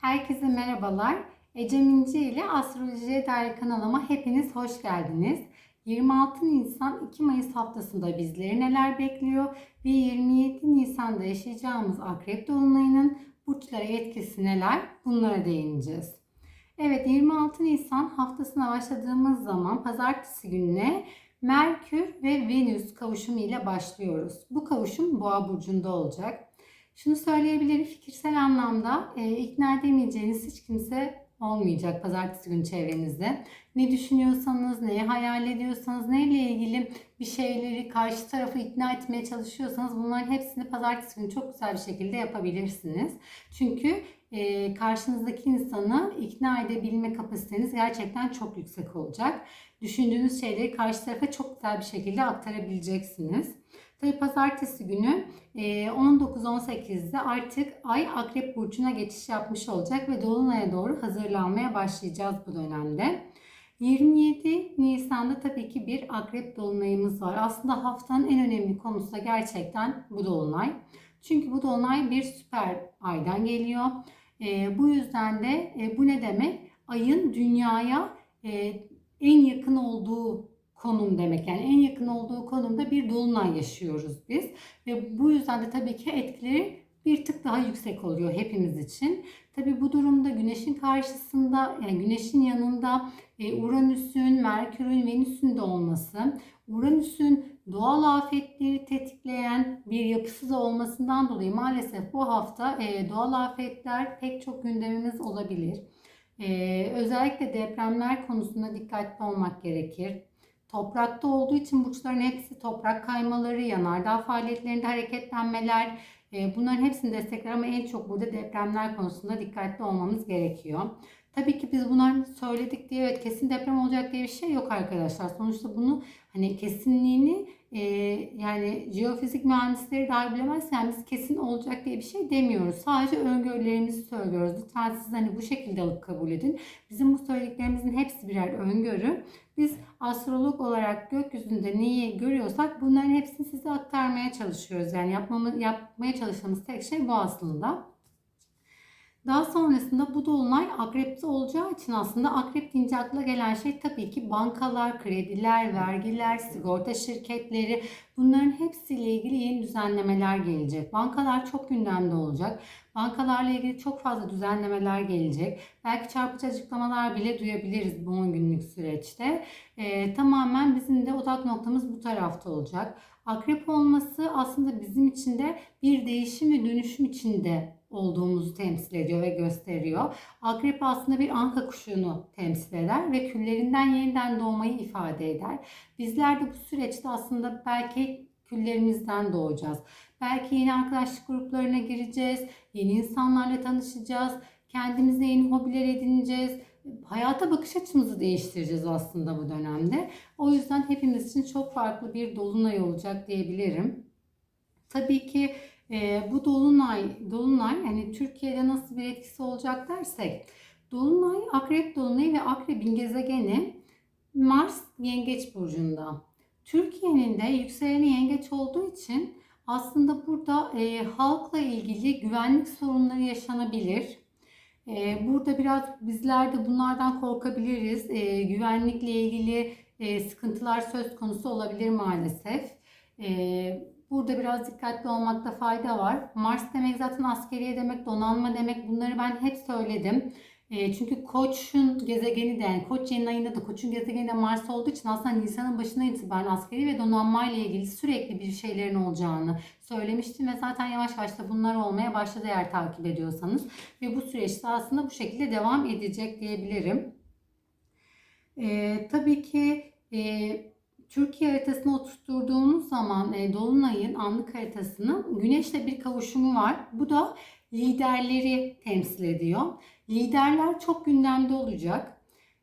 Herkese merhabalar. Ecem İnci ile Astrolojiye Dair kanalıma hepiniz hoş geldiniz. 26 Nisan 2 Mayıs haftasında bizleri neler bekliyor ve 27 Nisan'da yaşayacağımız Akrep Dolunay'ının burçlara etkisi neler bunlara değineceğiz. Evet 26 Nisan haftasına başladığımız zaman pazartesi gününe Merkür ve Venüs kavuşumu ile başlıyoruz. Bu kavuşum Boğa burcunda olacak. Şunu söyleyebilirim fikirsel anlamda e, ikna edemeyeceğiniz hiç kimse olmayacak pazartesi günü çevrenizde. Ne düşünüyorsanız, neyi hayal ediyorsanız, neyle ilgili bir şeyleri karşı tarafı ikna etmeye çalışıyorsanız bunların hepsini pazartesi günü çok güzel bir şekilde yapabilirsiniz. Çünkü e, karşınızdaki insanı ikna edebilme kapasiteniz gerçekten çok yüksek olacak. Düşündüğünüz şeyleri karşı tarafa çok güzel bir şekilde aktarabileceksiniz. Tabi pazartesi günü 19-18'de artık Ay Akrep Burcu'na geçiş yapmış olacak ve Dolunay'a doğru hazırlanmaya başlayacağız bu dönemde. 27 Nisan'da tabii ki bir Akrep Dolunay'ımız var. Aslında haftanın en önemli konusu da gerçekten bu Dolunay. Çünkü bu Dolunay bir süper aydan geliyor. E, bu yüzden de e, bu ne demek? Ayın dünyaya e, en yakın olduğu konum demek. Yani en yakın olduğu konumda bir dolunay yaşıyoruz biz. Ve bu yüzden de tabii ki etkileri bir tık daha yüksek oluyor hepimiz için. Tabii bu durumda güneşin karşısında yani güneşin yanında e, Uranüs'ün, Merkür'ün, Venüs'ün de olması, Uranüs'ün doğal afetleri tetikleyen bir yapısı da olmasından dolayı maalesef bu hafta e, doğal afetler pek çok gündemimiz olabilir. E, özellikle depremler konusunda dikkatli olmak gerekir. Toprakta olduğu için burçların hepsi toprak kaymaları, yanardağ faaliyetlerinde hareketlenmeler, e, bunların hepsini destekler ama en çok burada depremler konusunda dikkatli olmamız gerekiyor. Tabii ki biz bunları söyledik diye evet kesin deprem olacak diye bir şey yok arkadaşlar. Sonuçta bunu hani kesinliğini e, yani jeofizik mühendisleri dahi bilemez. Yani biz kesin olacak diye bir şey demiyoruz. Sadece öngörülerimizi söylüyoruz. Lütfen siz hani bu şekilde alıp kabul edin. Bizim bu söylediklerimizin hepsi birer öngörü. Biz astrolog olarak gökyüzünde neyi görüyorsak bunların hepsini size aktarmaya çalışıyoruz. Yani yapmamı, yapmaya çalıştığımız tek şey bu aslında. Daha sonrasında bu dolunay akrepte olacağı için aslında akrep deyince akla gelen şey tabii ki bankalar, krediler, vergiler, sigorta şirketleri bunların hepsiyle ilgili yeni düzenlemeler gelecek. Bankalar çok gündemde olacak. Bankalarla ilgili çok fazla düzenlemeler gelecek. Belki çarpıcı açıklamalar bile duyabiliriz bu 10 günlük süreçte. Ee, tamamen bizim de odak noktamız bu tarafta olacak. Akrep olması aslında bizim için de bir değişim ve dönüşüm içinde olduğumuzu temsil ediyor ve gösteriyor. Akrep aslında bir anka kuşunu temsil eder ve küllerinden yeniden doğmayı ifade eder. Bizler de bu süreçte aslında belki küllerimizden doğacağız. Belki yeni arkadaşlık gruplarına gireceğiz, yeni insanlarla tanışacağız, kendimize yeni hobiler edineceğiz. Hayata bakış açımızı değiştireceğiz aslında bu dönemde. O yüzden hepimiz için çok farklı bir dolunay olacak diyebilirim. Tabii ki e, bu dolunay, dolunay hani Türkiye'de nasıl bir etkisi olacak dersek dolunay akrep dolunayı ve akrebin gezegeni Mars yengeç burcunda. Türkiye'nin de yükseleni yengeç olduğu için aslında burada e, halkla ilgili güvenlik sorunları yaşanabilir. E, burada biraz bizler de bunlardan korkabiliriz. E, güvenlikle ilgili e, sıkıntılar söz konusu olabilir maalesef. E, Burada biraz dikkatli olmakta fayda var. Mars demek zaten askeriye demek, donanma demek. Bunları ben hep söyledim. E, çünkü Koç'un gezegeni de yani Koç yeni ayında da Koç'un gezegeni de Mars olduğu için aslında Nisan'ın başına itibaren askeri ve donanma ilgili sürekli bir şeylerin olacağını söylemiştim ve zaten yavaş yavaş da bunlar olmaya başladı eğer takip ediyorsanız. Ve bu süreçte aslında bu şekilde devam edecek diyebilirim. E, tabii ki e, Türkiye haritasını oturttuğumuz zaman e, Dolunay'ın anlık haritasının Güneş'le bir kavuşumu var. Bu da liderleri temsil ediyor. Liderler çok gündemde olacak.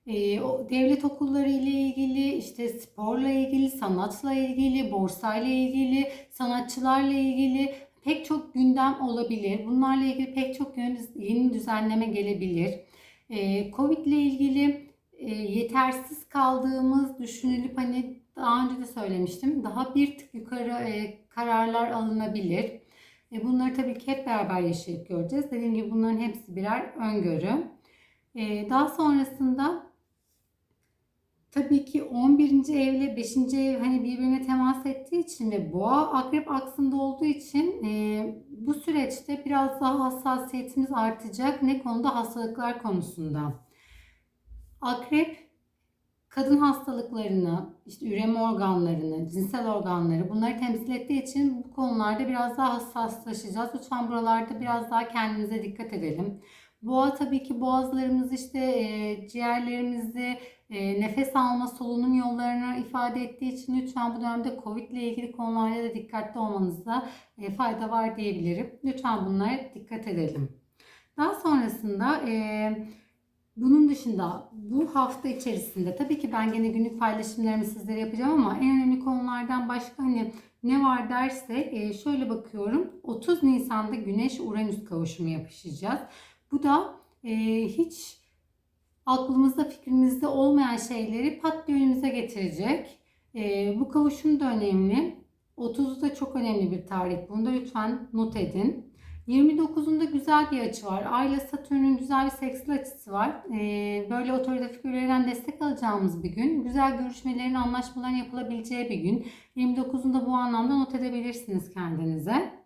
E, o devlet okulları ile ilgili, işte sporla ilgili, sanatla ilgili, borsayla ilgili, sanatçılarla ilgili pek çok gündem olabilir. Bunlarla ilgili pek çok yeni düzenleme gelebilir. E, Covid ile ilgili e, yetersiz kaldığımız düşünülüp hani daha önce de söylemiştim. Daha bir tık yukarı e, kararlar alınabilir. E, bunları tabii ki hep beraber yaşayıp göreceğiz. Dediğim gibi bunların hepsi birer öngörü. E, daha sonrasında tabii ki 11. evle 5. ev hani birbirine temas ettiği için ve boğa akrep aksında olduğu için e, bu süreçte biraz daha hassasiyetimiz artacak. Ne konuda? Hastalıklar konusunda. Akrep kadın hastalıklarını, işte üreme organlarını, cinsel organları bunları temsil ettiği için bu konularda biraz daha hassaslaşacağız. Lütfen buralarda biraz daha kendimize dikkat edelim. Boğa tabii ki boğazlarımız işte e, ciğerlerimizi e, nefes alma solunum yollarını ifade ettiği için lütfen bu dönemde Covid ile ilgili konularda da dikkatli olmanızda e, fayda var diyebilirim. Lütfen bunlara dikkat edelim. Daha sonrasında e, bunun dışında bu hafta içerisinde tabii ki ben gene günlük paylaşımlarımı sizlere yapacağım ama en önemli konulardan başka hani ne var dersek e, şöyle bakıyorum. 30 Nisan'da Güneş Uranüs kavuşumu yapışacağız. Bu da e, hiç aklımızda fikrimizde olmayan şeyleri pat önümüze getirecek. E, bu kavuşum da önemli. 30'u da çok önemli bir tarih. Bunu da lütfen not edin. 29'unda güzel bir açı var. Ay ile Satürn'ün güzel bir seksil açısı var. Ee, böyle otorite figürlerinden destek alacağımız bir gün. Güzel görüşmelerin, anlaşmaların yapılabileceği bir gün. 29'unda bu anlamda not edebilirsiniz kendinize.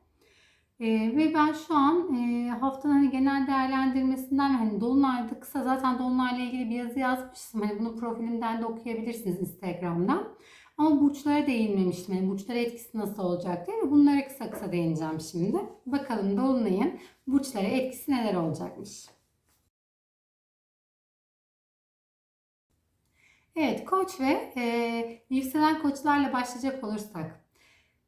Ee, ve ben şu an e, haftanın hani genel değerlendirmesinden hani Dolunay'da kısa zaten Dolunay'la ilgili bir yazı yazmıştım. Hani bunu profilimden de okuyabilirsiniz Instagram'dan. Ama burçlara değinmemiştim. Yani burçlara etkisi nasıl olacak diye bunlara kısa kısa değineceğim şimdi. Bakalım Dolunay'ın burçlara etkisi neler olacakmış. Evet koç ve e, yükselen koçlarla başlayacak olursak.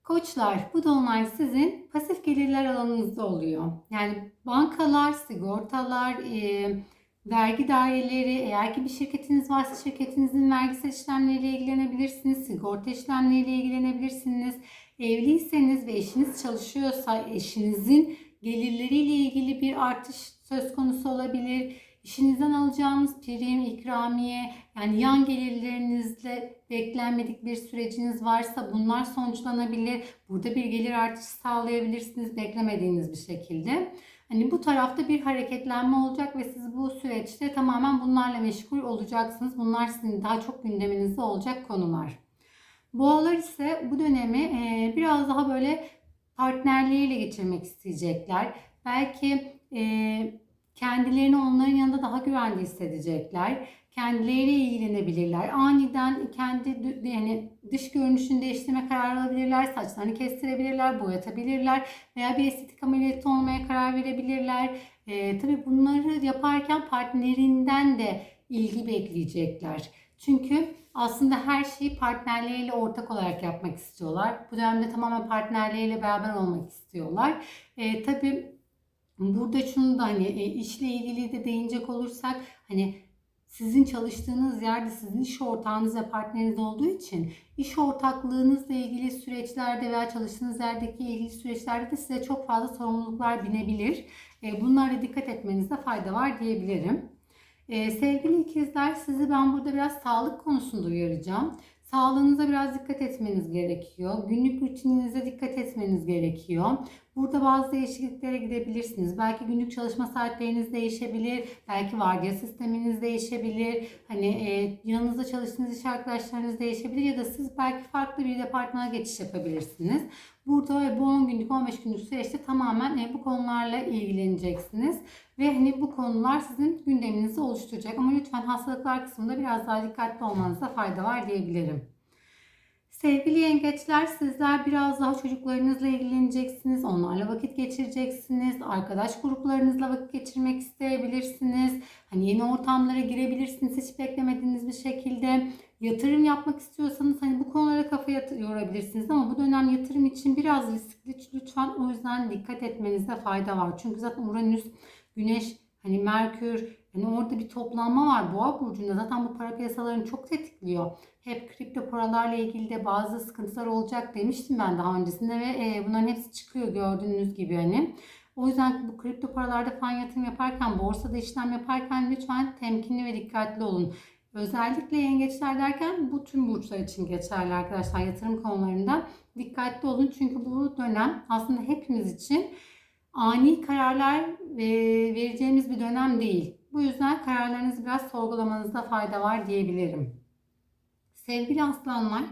Koçlar bu dolunay sizin pasif gelirler alanınızda oluyor. Yani bankalar, sigortalar, e, vergi daireleri, eğer ki bir şirketiniz varsa şirketinizin vergisel işlemleriyle ilgilenebilirsiniz, sigorta işlemleriyle ilgilenebilirsiniz. Evliyseniz ve eşiniz çalışıyorsa eşinizin gelirleriyle ilgili bir artış söz konusu olabilir. İşinizden alacağınız prim, ikramiye, yani yan gelirlerinizle beklenmedik bir süreciniz varsa bunlar sonuçlanabilir. Burada bir gelir artışı sağlayabilirsiniz beklemediğiniz bir şekilde. Hani bu tarafta bir hareketlenme olacak ve siz bu süreçte tamamen bunlarla meşgul olacaksınız. Bunlar sizin daha çok gündeminizde olacak konular. Boğalar ise bu dönemi biraz daha böyle partnerleriyle geçirmek isteyecekler. Belki kendilerini onların yanında daha güvende hissedecekler. Kendileriyle ilgilenebilirler. Aniden kendi yani dış görünüşünü değiştirme kararı alabilirler. Saçlarını kestirebilirler, boyatabilirler veya bir estetik ameliyatı olmaya karar verebilirler. Ee, tabii bunları yaparken partnerinden de ilgi bekleyecekler. Çünkü aslında her şeyi partnerleriyle ortak olarak yapmak istiyorlar. Bu dönemde tamamen partnerleriyle beraber olmak istiyorlar. Ee, tabii Burada şunu da hani e, işle ilgili de değinecek olursak hani sizin çalıştığınız yerde sizin iş ortağınız ve partneriniz olduğu için iş ortaklığınızla ilgili süreçlerde veya çalıştığınız yerdeki ilgili süreçlerde de size çok fazla sorumluluklar binebilir. E, bunlara dikkat etmenizde fayda var diyebilirim. E, sevgili ikizler sizi ben burada biraz sağlık konusunda uyaracağım. Sağlığınıza biraz dikkat etmeniz gerekiyor. Günlük rutininize dikkat etmeniz gerekiyor. Burada bazı değişikliklere gidebilirsiniz. Belki günlük çalışma saatleriniz değişebilir. Belki vardiya sisteminiz değişebilir. Hani e, yanınızda çalıştığınız iş arkadaşlarınız değişebilir ya da siz belki farklı bir departmana geçiş yapabilirsiniz. Burada bu 10 günlük 15 günlük süreçte tamamen e, bu konularla ilgileneceksiniz. Ve hani bu konular sizin gündeminizi oluşturacak. Ama lütfen hastalıklar kısmında biraz daha dikkatli olmanızda fayda var diyebilirim. Sevgili yengeçler sizler biraz daha çocuklarınızla ilgileneceksiniz. Onlarla vakit geçireceksiniz. Arkadaş gruplarınızla vakit geçirmek isteyebilirsiniz. Hani yeni ortamlara girebilirsiniz hiç beklemediğiniz bir şekilde. Yatırım yapmak istiyorsanız hani bu konulara kafa yorabilirsiniz ama bu dönem yatırım için biraz riskli. Lütfen o yüzden dikkat etmenizde fayda var. Çünkü zaten Uranüs, Güneş, hani Merkür, yani orada bir toplanma var Boğa burcunda. Zaten bu para piyasalarını çok tetikliyor. Hep kripto paralarla ilgili de bazı sıkıntılar olacak demiştim ben daha öncesinde ve e, bunların hepsi çıkıyor gördüğünüz gibi hani. O yüzden bu kripto paralarda falan yatırım yaparken, borsada işlem yaparken lütfen temkinli ve dikkatli olun. Özellikle yengeçler derken bu tüm burçlar için geçerli arkadaşlar yatırım konularında. Dikkatli olun çünkü bu dönem aslında hepimiz için ani kararlar e, vereceğimiz bir dönem değil. Bu yüzden kararlarınızı biraz sorgulamanızda fayda var diyebilirim. Sevgili aslanlar,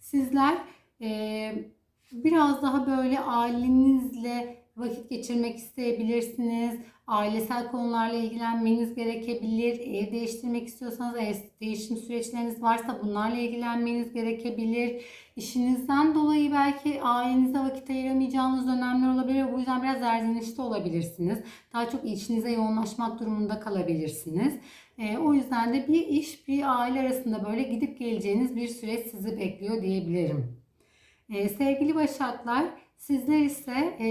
sizler e, biraz daha böyle ailenizle vakit geçirmek isteyebilirsiniz. Ailesel konularla ilgilenmeniz gerekebilir. Ev değiştirmek istiyorsanız ev değişim süreçleriniz varsa bunlarla ilgilenmeniz gerekebilir. İşinizden dolayı belki ailenize vakit ayıramayacağınız dönemler olabilir. Bu yüzden biraz erzinişte olabilirsiniz. Daha çok işinize yoğunlaşmak durumunda kalabilirsiniz. E, o yüzden de bir iş bir aile arasında böyle gidip geleceğiniz bir süreç sizi bekliyor diyebilirim. E, sevgili Başaklar Sizler ise e,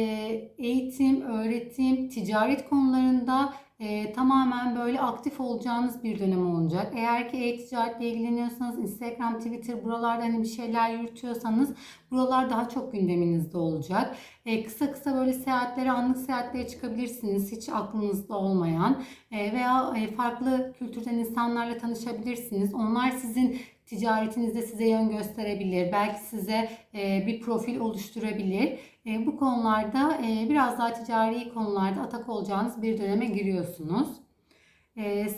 eğitim, öğretim, ticaret konularında e, tamamen böyle aktif olacağınız bir dönem olacak. Eğer ki e-ticaretle ilgileniyorsanız Instagram, Twitter buralarda hani bir şeyler yürütüyorsanız buralar daha çok gündeminizde olacak. E, kısa kısa böyle seyahatlere, anlık seyahatlere çıkabilirsiniz. Hiç aklınızda olmayan e, veya e, farklı kültürden insanlarla tanışabilirsiniz. Onlar sizin ticaretinizde size yön gösterebilir. Belki size e, bir profil oluşturabilir. E, bu konularda e, biraz daha ticari konularda atak olacağınız bir döneme giriyorsunuz.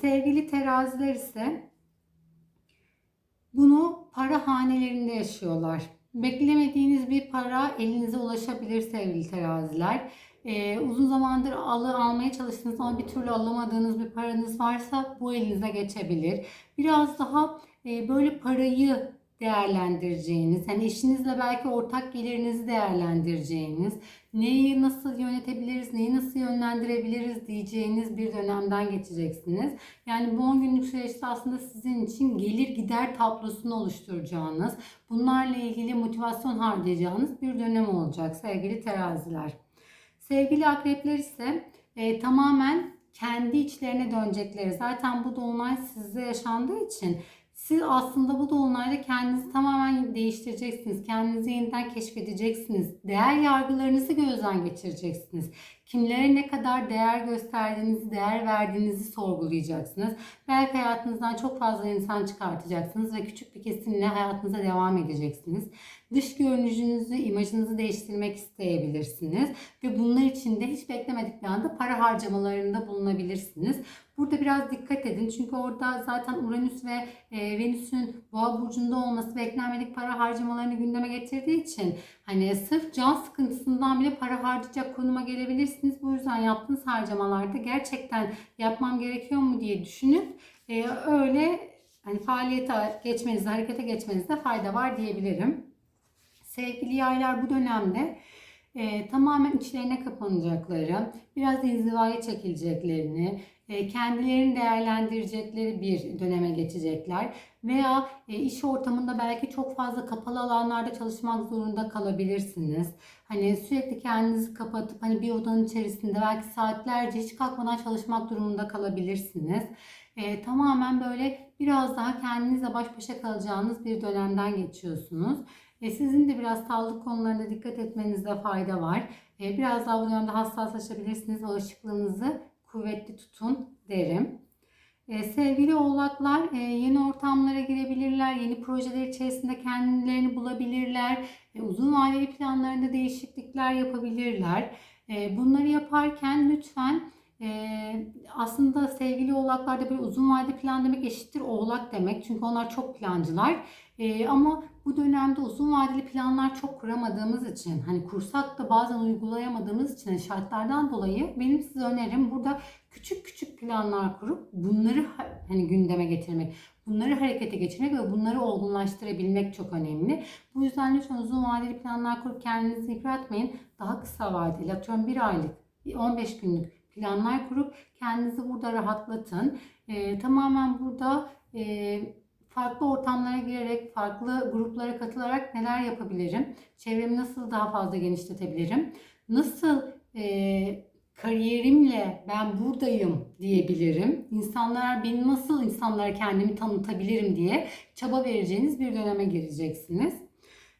Sevgili teraziler ise bunu para hanelerinde yaşıyorlar. Beklemediğiniz bir para elinize ulaşabilir sevgili teraziler. Ee, uzun zamandır alı almaya çalıştığınız ama bir türlü alamadığınız bir paranız varsa bu elinize geçebilir. Biraz daha e, böyle parayı değerlendireceğiniz, hani eşinizle belki ortak gelirinizi değerlendireceğiniz, neyi nasıl yönetebiliriz, neyi nasıl yönlendirebiliriz diyeceğiniz bir dönemden geçeceksiniz. Yani bu 10 günlük süreçte aslında sizin için gelir gider tablosunu oluşturacağınız, bunlarla ilgili motivasyon harcayacağınız bir dönem olacak sevgili teraziler. Sevgili akrepler ise e, tamamen kendi içlerine dönecekleri. Zaten bu dolunay sizde yaşandığı için siz aslında bu dolunayda kendinizi tamamen değiştireceksiniz. Kendinizi yeniden keşfedeceksiniz. Değer yargılarınızı gözden geçireceksiniz. Kimlere ne kadar değer gösterdiğinizi, değer verdiğinizi sorgulayacaksınız. Belki hayatınızdan çok fazla insan çıkartacaksınız ve küçük bir kesimle hayatınıza devam edeceksiniz. Dış görünüşünüzü, imajınızı değiştirmek isteyebilirsiniz. Ve bunlar için de hiç beklemedik bir anda para harcamalarında bulunabilirsiniz. Burada biraz dikkat edin çünkü orada zaten Uranüs ve e, Venüs'ün Boğa burcunda olması beklenmedik para harcamalarını gündeme getirdiği için hani sırf can sıkıntısından bile para harcayacak konuma gelebilirsiniz. Bu yüzden yaptığınız harcamalarda gerçekten yapmam gerekiyor mu diye düşünüp e, öyle hani faaliyete geçmenizde, harekete geçmenizde fayda var diyebilirim. Sevgili yaylar bu dönemde e, tamamen içlerine kapanacakları, biraz inzivaya çekileceklerini, kendilerini değerlendirecekleri bir döneme geçecekler. Veya e, iş ortamında belki çok fazla kapalı alanlarda çalışmak zorunda kalabilirsiniz. Hani sürekli kendinizi kapatıp hani bir odanın içerisinde belki saatlerce hiç kalkmadan çalışmak durumunda kalabilirsiniz. E, tamamen böyle biraz daha kendinizle baş başa kalacağınız bir dönemden geçiyorsunuz. E, sizin de biraz sağlık konularında dikkat etmenizde fayda var. E, biraz daha bu dönemde hassaslaşabilirsiniz. Bağışıklığınızı kuvvetli tutun derim. E, sevgili oğlaklar e, yeni ortamlara girebilirler, yeni projeler içerisinde kendilerini bulabilirler, e, uzun vadeli planlarında değişiklikler yapabilirler. Bunları yaparken lütfen ee, aslında sevgili oğlaklarda bir uzun vade plan demek eşittir oğlak demek. Çünkü onlar çok plancılar. Ee, ama bu dönemde uzun vadeli planlar çok kuramadığımız için hani kursak da bazen uygulayamadığımız için şartlardan dolayı benim size önerim burada küçük küçük planlar kurup bunları hani gündeme getirmek, bunları harekete geçirmek ve bunları olgunlaştırabilmek çok önemli. Bu yüzden lütfen uzun vadeli planlar kurup kendinizi yıpratmayın. Daha kısa vadeli atıyorum bir aylık, 15 günlük planlar kurup kendinizi burada rahatlatın. E, tamamen burada e, farklı ortamlara girerek, farklı gruplara katılarak neler yapabilirim? Çevremi nasıl daha fazla genişletebilirim? Nasıl e, kariyerimle ben buradayım diyebilirim. İnsanlar beni nasıl insanlara kendimi tanıtabilirim diye çaba vereceğiniz bir döneme gireceksiniz.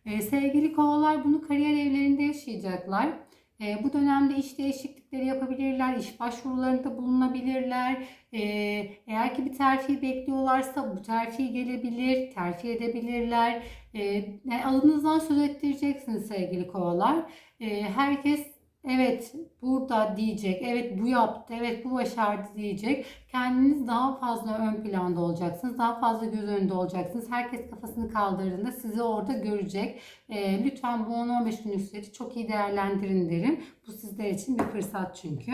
Ee, sevgili kovalar bunu kariyer evlerinde yaşayacaklar. E, bu dönemde iş değişiklikleri yapabilirler, iş başvurularında bulunabilirler. E, eğer ki bir terfi bekliyorlarsa bu terfi gelebilir, terfi edebilirler. E, yani adınızdan söz ettireceksiniz sevgili kovalar. E, herkes evet burada diyecek, evet bu yaptı, evet bu başardı diyecek. Kendiniz daha fazla ön planda olacaksınız, daha fazla göz önünde olacaksınız. Herkes kafasını kaldırdığında sizi orada görecek. E, lütfen bu 10-15 günlük süreci çok iyi değerlendirin derim. Bu sizler için bir fırsat çünkü.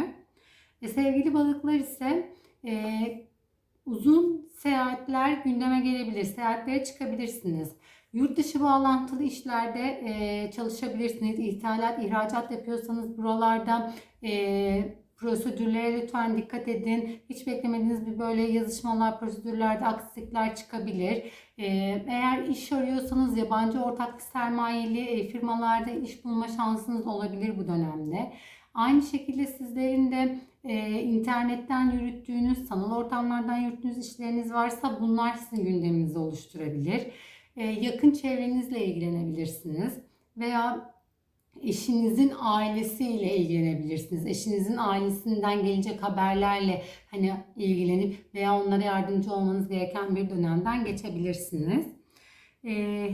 E, sevgili balıklar ise e, uzun seyahatler gündeme gelebilir. Seyahatlere çıkabilirsiniz. Yurt dışı bağlantılı işlerde e, çalışabilirsiniz. İthalat, ihracat yapıyorsanız buralarda e, prosedürlere lütfen dikkat edin. Hiç beklemediğiniz bir böyle yazışmalar, prosedürlerde aksilikler çıkabilir. E, eğer iş arıyorsanız yabancı ortaklı sermayeli e, firmalarda iş bulma şansınız olabilir bu dönemde. Aynı şekilde sizlerin de e, internetten yürüttüğünüz, sanal ortamlardan yürüttüğünüz işleriniz varsa bunlar sizin gündeminizi oluşturabilir. E, yakın çevrenizle ilgilenebilirsiniz veya eşinizin ailesiyle ilgilenebilirsiniz. Eşinizin ailesinden gelecek haberlerle hani ilgilenip veya onlara yardımcı olmanız gereken bir dönemden geçebilirsiniz. Ee,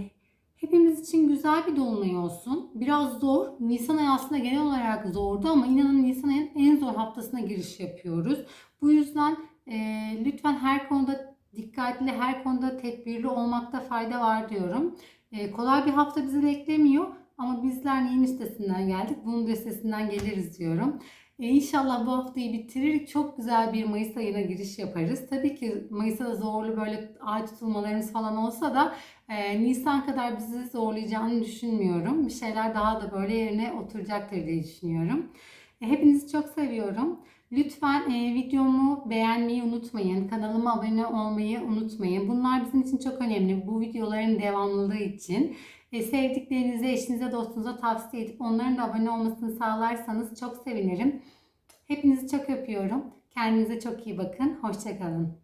hepimiz için güzel bir dolunay olsun. Biraz zor. Nisan ayı aslında genel olarak zordu ama inanın Nisan ayının en zor haftasına giriş yapıyoruz. Bu yüzden e, lütfen her konuda dikkatli, her konuda tedbirli olmakta fayda var diyorum. E, kolay bir hafta bizi beklemiyor ama bizler neyin üstesinden geldik? Bunun üstesinden geliriz diyorum. E, inşallah bu haftayı bitirir. Çok güzel bir Mayıs ayına giriş yaparız. Tabii ki Mayıs'ta da zorlu böyle ay tutulmalarımız falan olsa da e, Nisan kadar bizi zorlayacağını düşünmüyorum. Bir şeyler daha da böyle yerine oturacaktır diye düşünüyorum. E, hepinizi çok seviyorum. Lütfen e, videomu beğenmeyi unutmayın. Kanalıma abone olmayı unutmayın. Bunlar bizim için çok önemli. Bu videoların devamlılığı için. E, sevdiklerinize, eşinize, dostunuza tavsiye edip onların da abone olmasını sağlarsanız çok sevinirim. Hepinizi çok öpüyorum. Kendinize çok iyi bakın. Hoşçakalın.